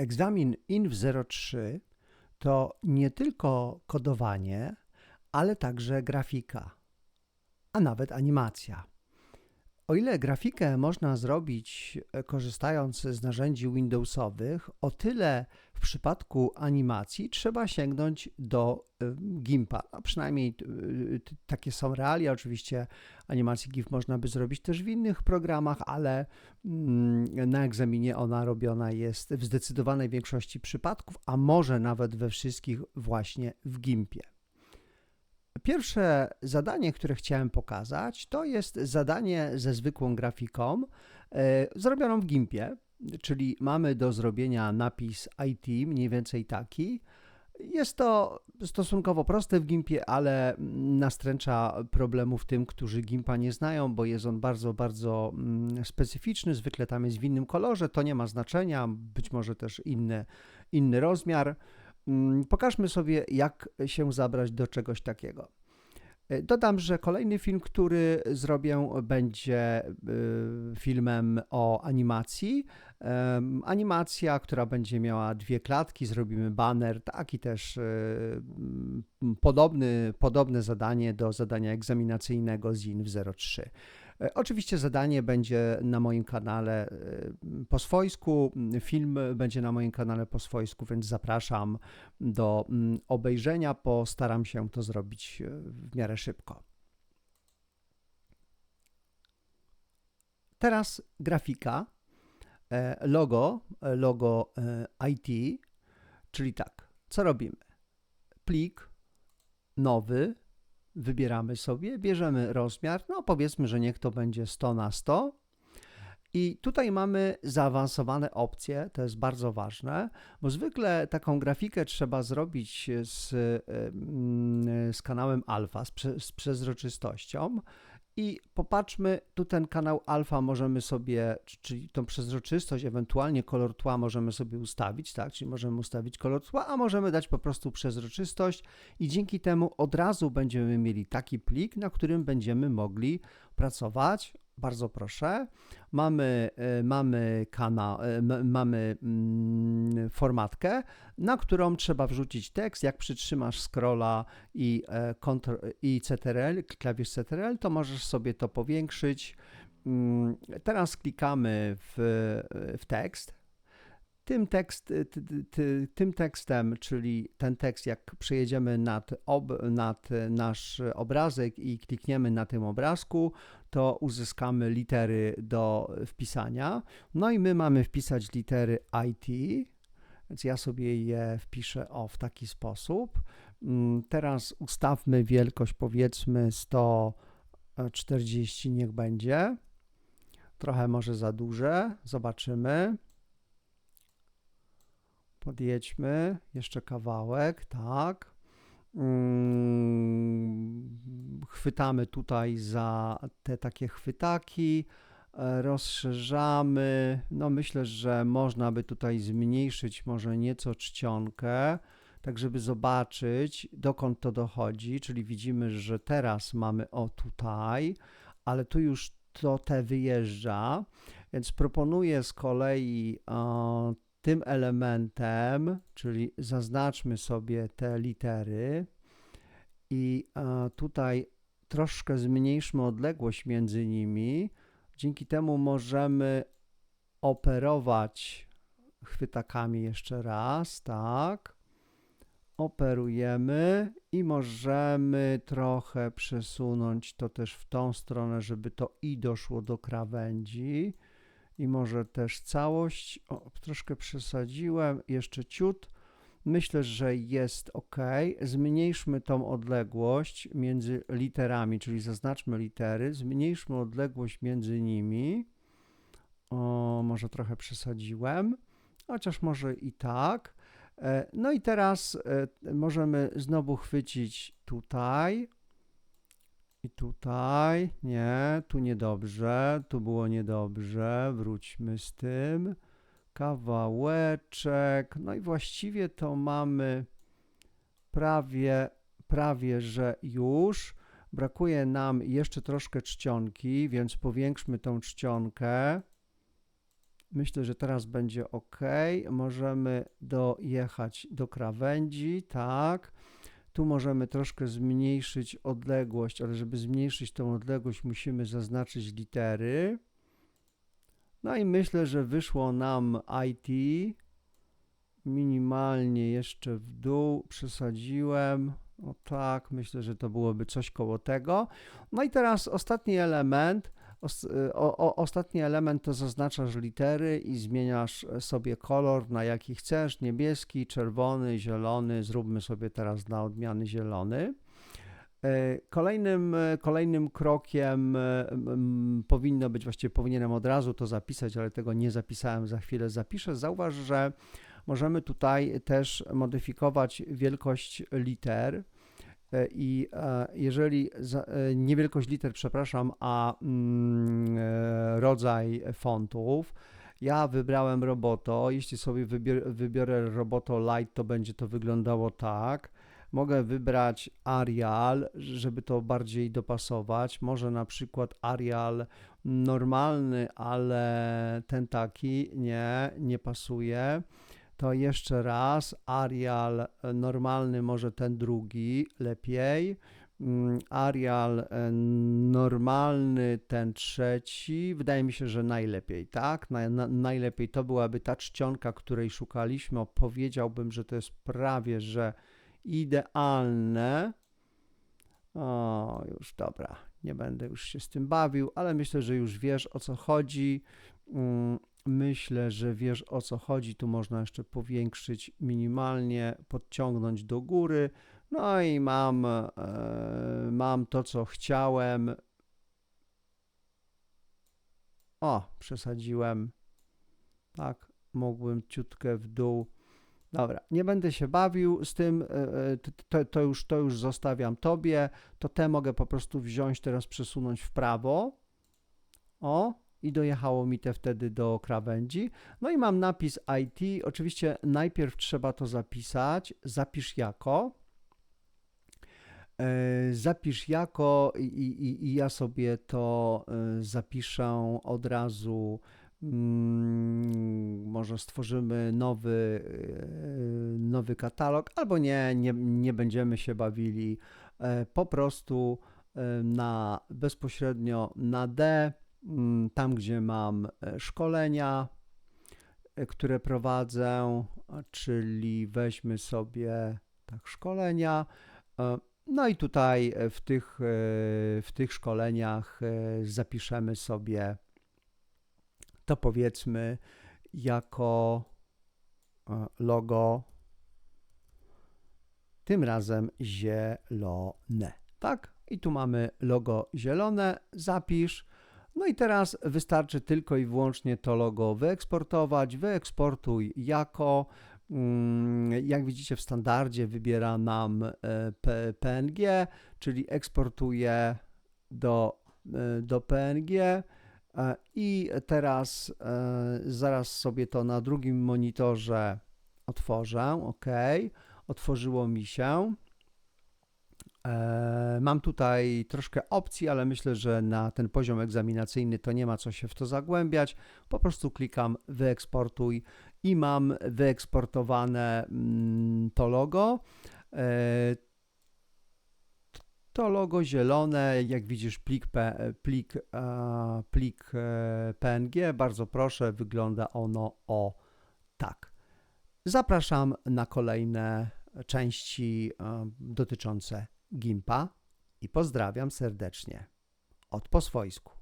Egzamin INW03 to nie tylko kodowanie, ale także grafika, a nawet animacja. O ile grafikę można zrobić e, korzystając z narzędzi Windowsowych, o tyle w przypadku animacji trzeba sięgnąć do e, GIMPa. A przynajmniej e, takie są realia. Oczywiście animację GIF można by zrobić też w innych programach, ale mm, na egzaminie ona robiona jest w zdecydowanej większości przypadków, a może nawet we wszystkich właśnie w GIMPie. Pierwsze zadanie, które chciałem pokazać, to jest zadanie ze zwykłą grafiką, e, zrobioną w GIMPie, czyli mamy do zrobienia napis IT, mniej więcej taki. Jest to stosunkowo proste w GIMPie, ale nastręcza problemów tym, którzy GIMPa nie znają, bo jest on bardzo, bardzo mm, specyficzny. Zwykle tam jest w innym kolorze, to nie ma znaczenia, być może też inny, inny rozmiar. Mm, pokażmy sobie, jak się zabrać do czegoś takiego. E, dodam, że kolejny film, który zrobię, będzie e, filmem o animacji. Animacja, która będzie miała dwie klatki, zrobimy banner, taki też e, podobny, podobne zadanie do zadania egzaminacyjnego z INW 03. E, oczywiście zadanie będzie na moim kanale e, po swojsku, film będzie na moim kanale po swojsku, więc zapraszam do mm, obejrzenia. Postaram się to zrobić e, w miarę szybko. Teraz grafika, logo, logo IT, czyli tak, co robimy? Plik, nowy, wybieramy sobie, bierzemy rozmiar, no powiedzmy, że niech to będzie 100 na 100 i tutaj mamy zaawansowane opcje, to jest bardzo ważne, bo zwykle taką grafikę trzeba zrobić z, z kanałem alfa, z, z przezroczystością. I popatrzmy, tu ten kanał alfa możemy sobie, czyli tą przezroczystość, ewentualnie kolor tła możemy sobie ustawić, tak? Czyli możemy ustawić kolor tła, a możemy dać po prostu przezroczystość i dzięki temu od razu będziemy mieli taki plik, na którym będziemy mogli pracować bardzo proszę. Mamy, e, mamy kanał, e, mamy mm, formatkę, na którą trzeba wrzucić tekst. Jak przytrzymasz scrolla i, e, i CTRL, klawisz CTRL, to możesz sobie to powiększyć. Mm, teraz klikamy w, w tekst tym, tekst, ty, ty, tym tekstem, czyli ten tekst, jak przejedziemy nad, ob, nad nasz obrazek i klikniemy na tym obrazku, to uzyskamy litery do wpisania. No i my mamy wpisać litery IT, więc ja sobie je wpiszę o w taki sposób. Mm, teraz ustawmy wielkość powiedzmy 140 niech będzie. Trochę może za duże, zobaczymy. Podjedźmy jeszcze kawałek, tak. Mm, chwytamy tutaj za te takie chwytaki, e, rozszerzamy. No myślę, że można by tutaj zmniejszyć może nieco czcionkę, tak żeby zobaczyć dokąd to dochodzi, czyli widzimy, że teraz mamy o tutaj, ale tu już to te wyjeżdża, więc proponuję z kolei e, tym elementem, czyli zaznaczmy sobie te litery i tutaj troszkę zmniejszmy odległość między nimi. Dzięki temu możemy operować chwytakami jeszcze raz, tak. Operujemy i możemy trochę przesunąć to też w tą stronę, żeby to i doszło do krawędzi i może też całość. O, troszkę przesadziłem, jeszcze ciut. Myślę, że jest ok. Zmniejszmy tą odległość między literami, czyli zaznaczmy litery, zmniejszmy odległość między nimi. O, może trochę przesadziłem, chociaż może i tak. E, no i teraz e, możemy znowu chwycić tutaj i tutaj, nie, tu niedobrze, tu było niedobrze, wróćmy z tym. Kawałeczek, no i właściwie to mamy prawie, prawie, że już. Brakuje nam jeszcze troszkę czcionki, więc powiększmy tą czcionkę. Myślę, że teraz będzie ok. Możemy dojechać do krawędzi, tak. Tu możemy troszkę zmniejszyć odległość, ale żeby zmniejszyć tą odległość, musimy zaznaczyć litery. No i myślę, że wyszło nam IT. Minimalnie jeszcze w dół przesadziłem. O tak, myślę, że to byłoby coś koło tego. No i teraz ostatni element. Os, o, o, ostatni element to zaznaczasz litery i zmieniasz sobie kolor, na jaki chcesz, niebieski, czerwony, zielony, zróbmy sobie teraz na odmiany zielony. E, Kolejnym, kolejnym krokiem e, powinno być, właściwie powinienem od razu to zapisać, ale tego nie zapisałem, za chwilę zapiszę. Zauważ, że możemy tutaj też modyfikować wielkość liter. E, I e, jeżeli e, nie wielkość liter, przepraszam, a mm, rodzaj fontów, ja wybrałem Roboto. Jeśli sobie wybiorę Roboto Light, to będzie to wyglądało tak. Mogę wybrać Arial, żeby to bardziej dopasować. Może na przykład Arial normalny, ale ten taki nie, nie pasuje. To jeszcze raz Arial e, normalny, może ten drugi lepiej. Mm, Arial e, normalny, ten trzeci. Wydaje mi się, że najlepiej, tak? Na, na, najlepiej to byłaby ta czcionka, której szukaliśmy. Powiedziałbym, że to jest prawie, że idealne. O, już dobra, nie będę już się z tym bawił, ale myślę, że już wiesz o co chodzi. Myślę, że wiesz o co chodzi. Tu można jeszcze powiększyć minimalnie, podciągnąć do góry. No i mam, e, mam to, co chciałem. O, przesadziłem. Tak, mógłbym ciutkę w dół. Dobra, nie będę się bawił z tym, e, e, to, to, już, to już zostawiam tobie. To te mogę po prostu wziąć, teraz przesunąć w prawo. O, i dojechało mi te wtedy do krawędzi. No i mam napis IT. Oczywiście najpierw trzeba to zapisać. Zapisz jako. E, Zapisz jako i, i, i ja sobie to e, zapiszę od razu. Mm, Może stworzymy nowy, e, nowy katalog, albo nie, nie, nie będziemy się bawili. Po prostu na bezpośrednio na D tam, gdzie mam e, szkolenia, e, które prowadzę, czyli weźmy sobie tak szkolenia. e, No i tutaj w tych, w tych szkoleniach zapiszemy sobie to powiedzmy jako logo tym razem zielone. Tak? I tu mamy logo zielone, zapisz. No i teraz wystarczy tylko i wyłącznie to logo wyeksportować. Wyeksportuj jako. mm, Jak widzicie w standardzie wybiera nam e, PNG, czyli eksportuje do, e, do PNG. E, I teraz zaraz sobie to na drugim monitorze otworzę. OK, otworzyło mi się. E, Mam tutaj troszkę opcji, ale myślę, że na ten poziom egzaminacyjny to nie ma co się w to zagłębiać. Po prostu klikam wyeksportuj i mam wyeksportowane mm, to logo. E, To logo zielone, jak widzisz, plik, plik, plik e, PNG. Bardzo proszę, wygląda ono o tak. Zapraszam na kolejne części dotyczące Gimpa i pozdrawiam serdecznie od po swojsku.